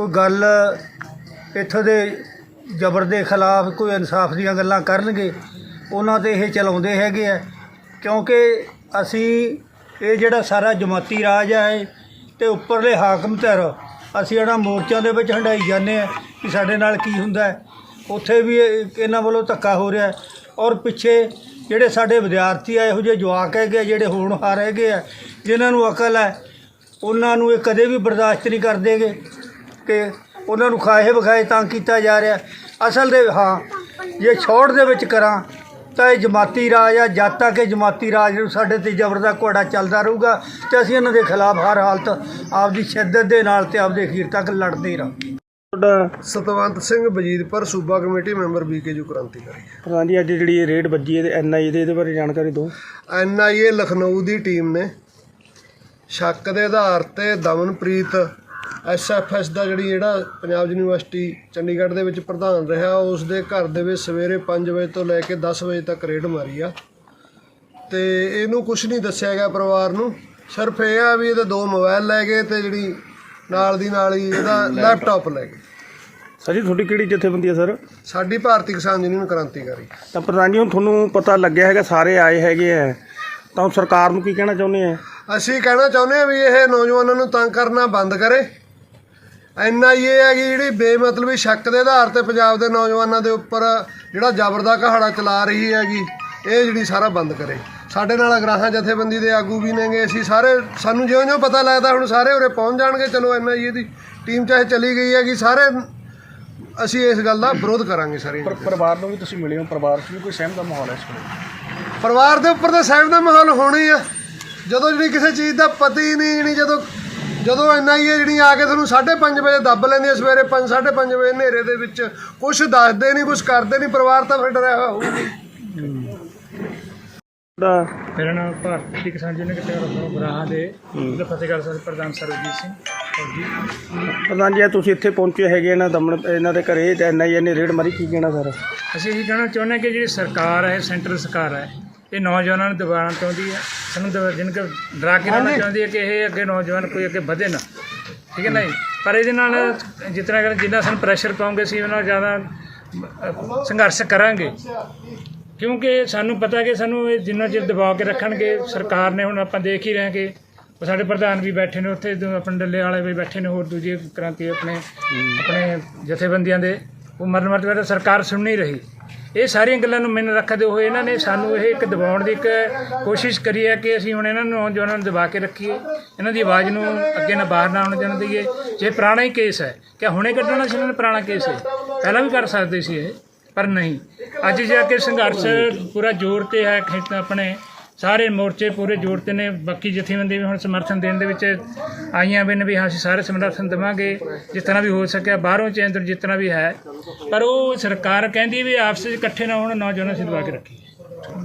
ਕੋਈ ਗੱਲ ਇੱਥੋਂ ਦੇ ਜ਼ਬਰ ਦੇ ਖਿਲਾਫ ਕੋਈ ਇਨਸਾਫ ਦੀਆਂ ਗੱਲਾਂ ਕਰਨਗੇ ਉਹਨਾਂ ਤੇ ਇਹ ਚਲਾਉਂਦੇ ਹੈਗੇ ਆ। ਕਿਉਂਕਿ ਅਸੀਂ ਇਹ ਜਿਹੜਾ ਸਾਰਾ ਜਮਾਤੀ ਰਾਜ ਹੈ ਤੇ ਉੱਪਰਲੇ ਹਾਕਮ ਧਿਰ ਅਸੀਂ ਇਹਨਾਂ ਮੋਰਚਿਆਂ ਦੇ ਵਿੱਚ ਹੰਡਾਈ ਜਾਂਦੇ ਆ ਕਿ ਸਾਡੇ ਨਾਲ ਕੀ ਹੁੰਦਾ ਉੱਥੇ ਵੀ ਇਹਨਾਂ ਵੱਲੋਂ ਧੱਕਾ ਹੋ ਰਿਹਾ ਔਰ ਪਿੱਛੇ ਜਿਹੜੇ ਸਾਡੇ ਵਿਦਿਆਰਥੀ ਆ ਇਹੋ ਜਿਹੇ ਜਵਾਕ ਹੈਗੇ ਆ, ਜਿਹੜੇ ਹੋਣਹਾਰ ਹੈਗੇ ਆ ਜਿਨ੍ਹਾਂ ਨੂੰ ਅਕਲ ਹੈ ਉਹਨਾਂ ਨੂੰ ਇਹ ਕਦੇ ਵੀ ਬਰਦਾਸ਼ਤ ਨਹੀਂ ਕਰਦੇਗੇ ਕਿ ਉਹਨਾਂ ਨੂੰ ਖਾਏ ਵਿਖਾਏ ਤਾਂ ਕੀਤਾ ਜਾ ਰਿਹਾ। ਅਸਲ ਦੇ ਹਾਂ ਜੇ ਛੋੜ ਦੇ ਵਿੱਚ ਕਰਾਂ ਤਾਂ ਇਹ ਜਮਾਤੀ ਰਾਜ ਆ ਜਦ ਤੱਕ ਇਹ ਜਮਾਤੀ ਰਾਜ ਨੂੰ ਸਾਡੇ ਤੇ ਜ਼ਬਰ ਦਾ ਘੋੜਾ ਚੱਲਦਾ ਰਹੂਗਾ ਤੇ ਅਸੀਂ ਇਹਨਾਂ ਦੇ ਖਿਲਾਫ ਹਰ ਹਾਲਤ ਆਪਦੀ ਸ਼ਿੱਦਤ ਦੇ ਨਾਲ ਤੇ ਆਪਦੇ ਅਖੀਰ ਤੱਕ ਲੜਦੇ ਹੀ ਰਹਾਂਗੇ। ਤੁਹਾਡਾ ਸਤਵੰਤ ਸਿੰਘ ਬਜੀਦਪੁਰ ਸੂਬਾ ਕਮੇਟੀ ਮੈਂਬਰ ਬੀਕੇਯੂ ਕ੍ਰਾਂਤੀਕਾਰੀ। ਪ੍ਰਧਾਨ ਜੀ ਅੱਜ ਜਿਹੜੀ ਇਹ ਰੇਡ ਵੱਜੀ ਹੈ ਤੇ ਐਨਆਈਏ ਦੇ ਇਹਦੇ ਬਾਰੇ ਜਾਣਕਾਰੀ ਦਿਓ। ਐਨਆਈਏ ਲਖਨਊ ਦੀ ਟੀਮ ਨੇ ਸ਼ੱਕ ਦੇ ਆਧਾਰ ਤੇ ਦਮਨਪ੍ਰੀਤ ਐਸਐਫਐਸ ਦਾ ਜਿਹੜੀ ਜਿਹੜਾ ਪੰਜਾਬ ਯੂਨੀਵਰਸਿਟੀ ਚੰਡੀਗੜ੍ਹ ਦੇ ਵਿੱਚ ਪ੍ਰਧਾਨ ਰਿਹਾ ਉਸ ਦੇ ਘਰ ਦੇ ਵਿੱਚ ਸਵੇਰੇ 5 ਵਜੇ ਤੋਂ ਲੈ ਕੇ 10 ਵਜੇ ਤੱਕ ਰੇਡ ਮਾਰੀ ਆ। ਤੇ ਇਹਨੂੰ ਕੁਝ ਨਹੀਂ ਦੱਸਿਆ ਗਿਆ ਪਰਿਵਾਰ ਨੂੰ। ਸਿਰਫ ਇਹ ਆ ਵੀ ਇਹਦੇ ਦੋ ਮੋਬਾਈਲ ਲੈ ਗਏ ਤੇ ਜਿਹੜੀ ਨਾਲ ਦੀ ਨਾਲ ਹੀ ਇਹਦਾ ਲੈਪਟਾਪ ਲੈ ਗਏ। ਸਰ ਜੀ ਤੁਹਾਡੀ ਕਿਹੜੀ ਜਥੇਬੰਦੀ ਹੈ ਸਰ? ਸਾਡੀ ਭਾਰਤੀ ਕਿਸਾਨ ਯੂਨੀਅਨ ਕ੍ਰਾਂਤੀਕਾਰੀ। ਤਾਂ ਪ੍ਰਧਾਨ ਜੀ ਹੁਣ ਤੁਹਾਨੂੰ ਪਤਾ ਲੱਗਿਆ ਹੈਗਾ ਸਾਰੇ ਆਏ ਹੈਗੇ ਆ। ਤਾਂ ਸਰਕਾਰ ਨੂੰ ਕੀ ਕਹਿਣਾ ਚਾਹੁੰਦੇ ਆ? ਅਸੀਂ ਕਹਿਣਾ ਚਾਹੁੰਦੇ ਹਾਂ ਵੀ ਇਹ ਨੌਜਵਾਨਾਂ ਨੂੰ ਤੰਗ ਕਰਨਾ ਬੰਦ ਕਰੇ। ਐਨਆਈਏ ਹੈਗੀ ਜਿਹੜੀ ਬੇਮਤਲਬੀ ਸ਼ੱਕ ਦੇ ਆਧਾਰ ਤੇ ਪੰਜਾਬ ਦੇ ਨੌਜਵਾਨਾਂ ਦੇ ਉੱਪਰ ਜਿਹੜਾ ਜ਼ਬਰ ਦਾ ਕਹਾੜਾ ਚਲਾ ਰਹੀ ਹੈਗੀ ਇਹ ਜਿਹੜੀ ਸਾਰਾ ਬੰਦ ਕਰੇ। ਸਾਡੇ ਨਾਲ ਅਗਰਾਹਾਂ ਜਥੇਬੰਦੀ ਦੇ ਆਗੂ ਵੀ ਨੇਗੇ ਅਸੀਂ ਸਾਰੇ ਸਾਨੂੰ ਜਿਉਂ-ਜਿਉਂ ਪਤਾ ਲੱਗਦਾ ਹੁਣ ਸਾਰੇ ਉਰੇ ਪਹੁੰਚ ਜਾਣਗੇ ਚਲੋ ਐਨਆਈਏ ਦੀ ਟੀਮ ਚਾਹੇ ਚਲੀ ਗਈ ਹੈਗੀ ਸਾਰੇ ਅਸੀਂ ਇਸ ਗੱਲ ਦਾ ਵਿਰੋਧ ਕਰਾਂਗੇ ਸਾਰੇ ਪਰ ਪਰਿਵਾਰ ਨੂੰ ਵੀ ਤੁਸੀਂ ਮਿਲੇ ਹੋ ਪਰਿਵਾਰ 'ਚ ਵੀ ਕੋਈ ਸਹਿਮ ਦਾ ਮਾਹੌਲ ਹੈ ਇਸ ਵੇਲੇ? ਪਰਿਵਾਰ ਦੇ ਉੱਪਰ ਤਾਂ ਸਹਿਮ ਦਾ ਮਾਹੌਲ ਹੋਣਾ ਹੀ ਆ। ਜਦੋਂ ਜਿਹੜੀ ਕਿਸੇ ਚੀਜ਼ ਦਾ ਪਤਾ ਹੀ ਨਹੀਂ ਨਹੀਂ ਜਦੋਂ ਜਦੋਂ ਐਨਆਈਏ ਜਿਹੜੀ ਆ ਕੇ ਤੁਹਾਨੂੰ 5:30 ਵਜੇ ਦੱਬ ਲੈਂਦੀ ਆ ਸਵੇਰੇ 5 5:30 ਵਜੇ ਹਨੇਰੇ ਦੇ ਵਿੱਚ। ਕੁਝ ਦੱਸਦੇ ਨਹੀਂ ਕੁਝ ਕਰਦੇ ਨਹੀਂ ਪਰਿਵਾਰ ਤਾਂ ਫਿਰ ਡਰਿਆ ਹੋਇਆ ਹੋਊਗਾ। ਤੁਹਾਡਾ ਮੇਰਾ ਨਾਮ ਭਾਰਤੀ ਕਿਸਾਨ ਯੂਨੀਅਨ ਕਿਤੇ ਰਤਨ ਬਰਾਹਾਂ ਦੇ ਜ਼ਿਲ੍ਹਾ ਫਤਿਹਗੜ੍ਹ ਸਾਹਿਬ ਪ੍ਰਧਾਨ ਸਰਵਜੀਤ ਸਿੰਘ ਪ੍ਰਧਾਨ ਜੀ ਤੁਸੀਂ ਇੱਥੇ ਪਹੁੰਚੇ ਹੈਗੇ ਨਾ ਦਮਨ ਇਹਨਾਂ ਦੇ ਘਰੇ ਤੇ ਐਨਆਈਏ ਨੇ ਰੇਡ ਮਾਰੀ ਕੀ ਕਹਿਣਾ ਸਰ? ਅਸੀਂ ਇਹ ਕਹਿਣਾ ਚਾਹੁੰਦੇ ਹਾਂ ਕਿ ਜਿਹੜੀ ਸਰਕਾਰ ਹੈ ਸੈਂਟਰਲ ਸਰਕਾਰ ਹੈ ਇਹ ਨੌਜਵਾਨਾਂ ਨੂੰ ਦਬਾਉਣਾ ਚਾਹੁੰਦੀ ਹੈ। ਸਾਨੂੰ ਜਿਨ ਕੇ ਡਰਾ ਕੇ ਰੱਖਣਾ ਚਾਹੁੰਦੀ ਹੈ ਕਿ ਇਹ ਅੱਗੇ ਨੌਜਵਾਨ ਕੋਈ ਅੱਗੇ ਵਧੇ ਨਾ। ਠੀਕ ਹੈ ਨਾ ਜੀ? ਪਰ ਇਹਦੇ ਨਾਲ ਜਿਤਨਾ ਕਰ ਜਿੰਨਾ ਸਾਨੂੰ ਪ੍ਰੈਸ਼ਰ ਪਾਉਂਗੇ ਅਸੀਂ ਉਹਨਾਂ ਨਾਲ ਜ਼ਿਆਦਾ ਸੰਘਰਸ਼ ਕਰਾਂਗੇ। ਕਿਉਂਕਿ ਸਾਨੂੰ ਪਤਾ ਕਿ ਸਾਨੂੰ ਇਹ ਜਿੰਨਾ ਚਿਰ ਦਬਾ ਕੇ ਰੱਖਣਗੇ ਸਰਕਾਰ ਨੇ ਹੁਣ ਆਪਾਂ ਦੇਖ ਹੀ ਰਹੇ ਕਿ ਸਾਡੇ ਪ੍ਰਧਾਨ ਵੀ ਬੈਠੇ ਨੇ ਉੱਥੇ ਆਪਣੇ ਡੱਲੇ ਵਾਲੇ ਵੀ ਬੈਠੇ ਨੇ ਹੋਰ ਦੂਜੇ ਕ੍ਰਾਂਤੀ ਆਪਣੇ ਆਪਣੇ ਜਥੇਬੰਦੀਆਂ ਦੇ। ਉਹ ਮਰਨ ਮਰਦ ਸਰਕਾਰ ਸੁਣ ਨਹੀਂ ਰਹੀ। ਇਹ ਸਾਰੀਆਂ ਗੱਲਾਂ ਨੂੰ ਮੈਨੂੰ ਰੱਖਦੇ ਹੋਏ ਇਹਨਾਂ ਨੇ ਸਾਨੂੰ ਇਹ ਇੱਕ ਦਬਾਉਣ ਦੀ ਇੱਕ ਕੋਸ਼ਿਸ਼ ਕਰੀ ਹੈ ਕਿ ਅਸੀਂ ਹੁਣ ਇਹਨਾਂ ਨੂੰ ਨੌਜਵਾਨਾਂ ਨੂੰ ਦਬਾ ਕੇ ਰੱਖੀਏ। ਇਹਨਾਂ ਦੀ ਆਵਾਜ਼ ਨੂੰ ਅੱਗੇ ਨਾ ਬਾਹਰ ਨਾ ਆਉਣ ਦੇਣ ਦਈਏ। ਜੇ ਪੁਰਾਣਾ ਹੀ ਕੇਸ ਹੈ ਕਿ ਹੁਣੇ ਕੱਢਣਾ ਸੀ ਇਹਨਾਂ ਨੇ ਪੁਰਾਣਾ ਕੇਸ ਹੈ ਪਹਿਲਾਂ ਵੀ ਕਰ ਸਕਦੇ ਸੀ ਇਹ, ਪਰ ਨਹੀਂ। ਅੱਜ ਜਾ ਕੇ ਸੰਘਰਸ਼ ਪੂਰਾ ਜ਼ੋਰ ਤੇ ਹੈ ਆਪਣੇ। ਸਾਰੇ ਮੋਰਚੇ ਪੂਰੇ ਜ਼ੋਰ ਤੇ ਨੇ। ਬਾਕੀ ਜਥੇਬੰਦੀ ਵੀ ਹੁਣ ਸਮਰਥਨ ਦੇਣ ਦੇ ਵਿੱਚ ਆਈਆਂ ਵੀ ਨੇ ਵੀ ਹਾਂ, ਅਸੀਂ ਸਾਰੇ ਸਮਰਥਨ ਦੇਵਾਂਗੇ। ਜਿਸ ਤਰ੍ਹਾਂ ਵੀ ਹੋ ਸਕਿਆ, ਬਾਹਰੋਂ ਚੇਂਦਰ ਜਿਤਨਾ ਵੀ ਹੈ। ਪਰ ਉਹ ਸਰਕਾਰ ਕਹਿੰਦੀ ਵੀ ਆਪਸ ਵਿੱਚ ਇਕੱਠੇ ਨਾ ਹੋਣ, ਨੌਜਵਾਨਾਂ ਅਸੀਂ ਕੇ ਰੱਖੀ